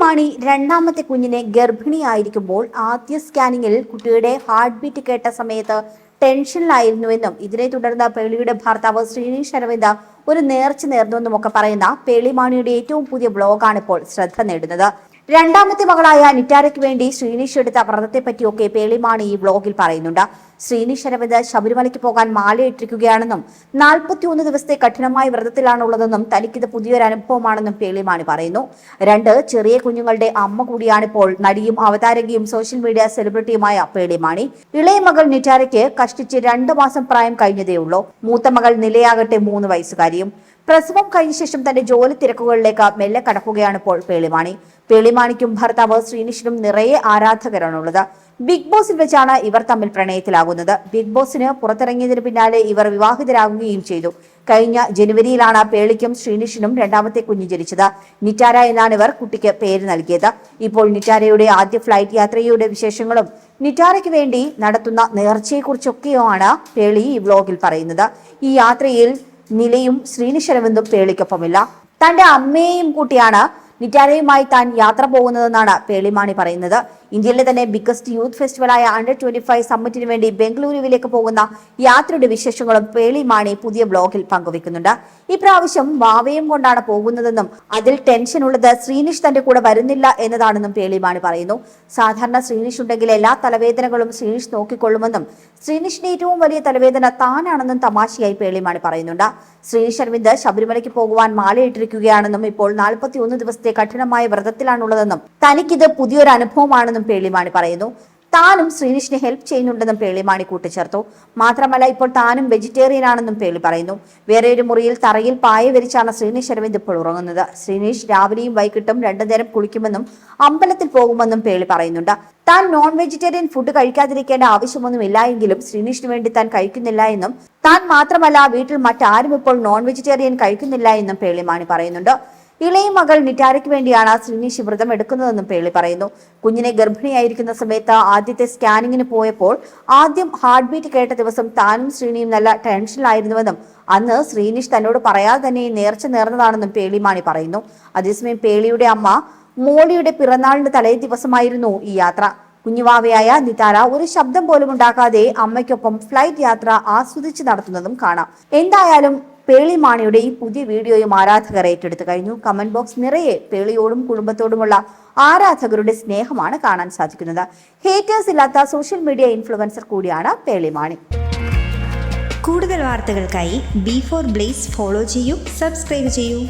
പേളിമാണി രണ്ടാമത്തെ കുഞ്ഞിനെ ഗർഭിണിയായിരിക്കുമ്പോൾ ആദ്യ സ്കാനിങ്ങിൽ കുട്ടിയുടെ ഹാർട്ട് ബീറ്റ് കേട്ട സമയത്ത് ടെൻഷനിലായിരുന്നുവെന്നും ഇതിനെ തുടർന്ന് പേളിയുടെ ഭർത്താവ് ശ്രീനീഷ് അരവിന്ദ് ഒരു നേർച്ച നേർന്നുവെന്നും ഒക്കെ പറയുന്ന പേളിമാണിയുടെ ഏറ്റവും പുതിയ ബ്ലോഗാണ് ഇപ്പോൾ ശ്രദ്ധ നേടുന്നത്. രണ്ടാമത്തെ മകളായ നിറ്റാരയ്ക്ക് വേണ്ടി ശ്രീനിഷ് എടുത്ത വ്രതത്തെ പറ്റിയൊക്കെ പേളിമാണി ഈ ബ്ലോഗിൽ പറയുന്നുണ്ട്. ശ്രീനിഷ് അരവിന്ദ് ശബരിമലയ്ക്ക് പോകാൻ മാലയിട്ടിരിക്കുകയാണെന്നും നാൽപ്പത്തിയൊന്ന് ദിവസത്തെ കഠിനമായ വ്രതത്തിലാണുള്ളതെന്നും തനിക്കിത് പുതിയൊരു അനുഭവമാണെന്നും പേളിമാണി പറയുന്നു. രണ്ട് ചെറിയ കുഞ്ഞുങ്ങളുടെ അമ്മ കൂടിയാണിപ്പോൾ നടിയും അവതാരകയും സോഷ്യൽ മീഡിയ സെലിബ്രിറ്റിയുമായ പേളിമാണി. ഇളയ മകൾ നിറ്റാരയ്ക്ക് കഷ്ടിച്ച് രണ്ടു മാസം പ്രായം കഴിഞ്ഞതേയുള്ളൂ. മൂത്ത മകൾ നിലയാകട്ടെ മൂന്ന് വയസ്സുകാരിയും. പ്രസവം കഴിഞ്ഞ ശേഷം തന്റെ ജോലി തിരക്കുകളിലേക്ക് മെല്ലെ കടക്കുകയാണ് ഇപ്പോൾ പേളിമാണി. പേളിമാണിക്കും ഭർത്താവ് ശ്രീനിഷിനും നിറയെ ആരാധകരാണുള്ളത്. ബിഗ് ബോസിൽ വെച്ചാണ് ഇവർ തമ്മിൽ പ്രണയത്തിലാകുന്നത്. ബിഗ് ബോസിന് പുറത്തിറങ്ങിയതിന് പിന്നാലെ ഇവർ വിവാഹിതരാകുകയും ചെയ്തു. കഴിഞ്ഞ ജനുവരിയിലാണ് പേളിക്കും ശ്രീനിഷിനും രണ്ടാമത്തെ കുഞ്ഞ് ജനിച്ചത്. നിറ്റാര എന്നാണ് ഇവർ കുട്ടിക്ക് പേര് നൽകിയത്. ഇപ്പോൾ നിറ്റാരയുടെ ആദ്യ ഫ്ലൈറ്റ് യാത്രയുടെ വിശേഷങ്ങളും നിറ്റാരയ്ക്ക് വേണ്ടി നടത്തുന്ന നേർച്ചയെക്കുറിച്ചൊക്കെയാണ് പേളി ഈ വ്ലോഗിൽ പറയുന്നത്. ഈ യാത്രയിൽ നിലയും ശ്രീനിശരവിന്ദും പേളിക്കൊപ്പമില്ല. തന്റെ അമ്മയെയും കൂട്ടിയാണ് നിറ്റാരയുമായി താൻ യാത്ര പോകുന്നതെന്നാണ് പേളിമാണി പറയുന്നത്. ഇന്ത്യയിലെ തന്നെ ബിഗ്ഗസ്റ്റ് യൂത്ത് ഫെസ്റ്റിവലായ അണ്ടർ ട്വന്റി ഫൈവ് സമ്മിറ്റിന് വേണ്ടി ബംഗളൂരുവിലേക്ക് പോകുന്ന യാത്രയുടെ വിശേഷങ്ങളും പേളി മാണി പുതിയ ബ്ലോഗിൽ പങ്കുവെക്കുന്നുണ്ട് ഇപ്രാവശ്യം വാവയും കൊണ്ടാണ് പോകുന്നതെന്നും അതിൽ ടെൻഷൻ ഉള്ളത് ശ്രീനിഷ് തന്റെ കൂടെ വരുന്നില്ല എന്നതാണെന്നും പേളി മാണി പറയുന്നു. സാധാരണ ശ്രീനിഷ് ഉണ്ടെങ്കിൽ എല്ലാ തലവേദനകളും ശ്രീനിഷ് നോക്കിക്കൊള്ളുമെന്നും ശ്രീനിഷിന്റെ ഏറ്റവും വലിയ തലവേദന താനാണെന്നും തമാശയായി പേളി മാണി പറയുന്നുണ്ട്. ശ്രീനിഷ് അരവിന്ദ് ശബരിമലയ്ക്ക് പോകുവാൻ മാലയിട്ടിരിക്കുകയാണെന്നും ഇപ്പോൾ നാൽപ്പത്തിയൊന്ന് ദിവസത്തെ കഠിനമായ വ്രതത്തിലാണുള്ളതെന്നും തനിക്കിത് പുതിയൊരു അനുഭവമാണെന്നും പേളിമാണി പറയുന്നു. താനും ശ്രീനിഷിനെ ഹെൽപ്പ് ചെയ്യുന്നുണ്ടെന്നും പേളിമാണി കൂട്ടിച്ചേർത്തു. മാത്രമല്ല ഇപ്പോൾ താനും വെജിറ്റേറിയൻ ആണെന്നും പേളി പറയുന്നു. വേറെ ഒരു മുറിയിൽ തറയിൽ പായ വിരിച്ചാണ് ശ്രീനിഷ് അരവിന്ദ് ഇപ്പോൾ ഉറങ്ങുന്നത്. ശ്രീനിഷ് രാവിലെയും വൈകിട്ടും രണ്ടു നേരം കുളിക്കുമെന്നും അമ്പലത്തിൽ പോകുമെന്നും പേളി പറയുന്നുണ്ട്. താൻ നോൺ വെജിറ്റേറിയൻ ഫുഡ് കഴിക്കാതിരിക്കേണ്ട ആവശ്യമൊന്നുമില്ല എങ്കിലും ശ്രീനിഷിന് വേണ്ടി താൻ കഴിക്കുന്നില്ല എന്നും താൻ മാത്രമല്ല വീട്ടിൽ മറ്റാരും ഇപ്പോൾ നോൺ വെജിറ്റേറിയൻ കഴിക്കുന്നില്ല എന്നും പേളിമാണി പറയുന്നുണ്ട്. ഇളയ മകൾ നിറ്റാരയ്ക്ക് വേണ്ടിയാണ് ശ്രീനിഷ് വ്രതം എടുക്കുന്നതെന്നും പേളി പറയുന്നു. കുഞ്ഞിനെ ഗർഭിണിയായിരിക്കുന്ന സമയത്ത് ആദ്യത്തെ സ്കാനിങ്ങിന് പോയപ്പോൾ ആദ്യം ഹാർട്ട് ബീറ്റ് കേട്ട ദിവസം താനും ശ്രീനിയും നല്ല ടെൻഷനിലായിരുന്നുവെന്നും അന്ന് ശ്രീനിഷ് തന്നോട് പറയാതെ തന്നെ നേർച്ച നേർന്നതാണെന്നും പേളി മാണി പറയുന്നു. അതേസമയം പേളിയുടെ അമ്മ മോളിയുടെ പിറന്നാളിന്റെ തലേ ദിവസമായിരുന്നു ഈ യാത്ര. കുഞ്ഞുവാവയായ നിതാര ഒരു ശബ്ദം പോലും ഉണ്ടാക്കാതെ അമ്മയ്ക്കൊപ്പം ഫ്ലൈറ്റ് യാത്ര ആസ്വദിച്ച് നടത്തുന്നതും കാണാം. എന്തായാലും പേളിമാണിയുടെ ഈ പുതിയ വീഡിയോയും ആരാധകർ ഏറ്റെടുത്തു കഴിഞ്ഞു. കമന്റ് ബോക്സ് നിറയെ പേളിയോടും കുടുംബത്തോടുമുള്ള ആരാധകരുടെ സ്നേഹമാണ് കാണാൻ സാധിക്കുന്നത്. ഹേറ്റേഴ്സ് ഇല്ലാത്ത സോഷ്യൽ മീഡിയ ഇൻഫ്ലുവൻസർ കൂടിയാണ് പേളിമാണി. കൂടുതൽ വാർത്തകൾക്കായി ബി ഫോർ ബ്ലേസ് ഫോളോ ചെയ്യൂ സബ്സ്ക്രൈബ് ചെയ്യൂ.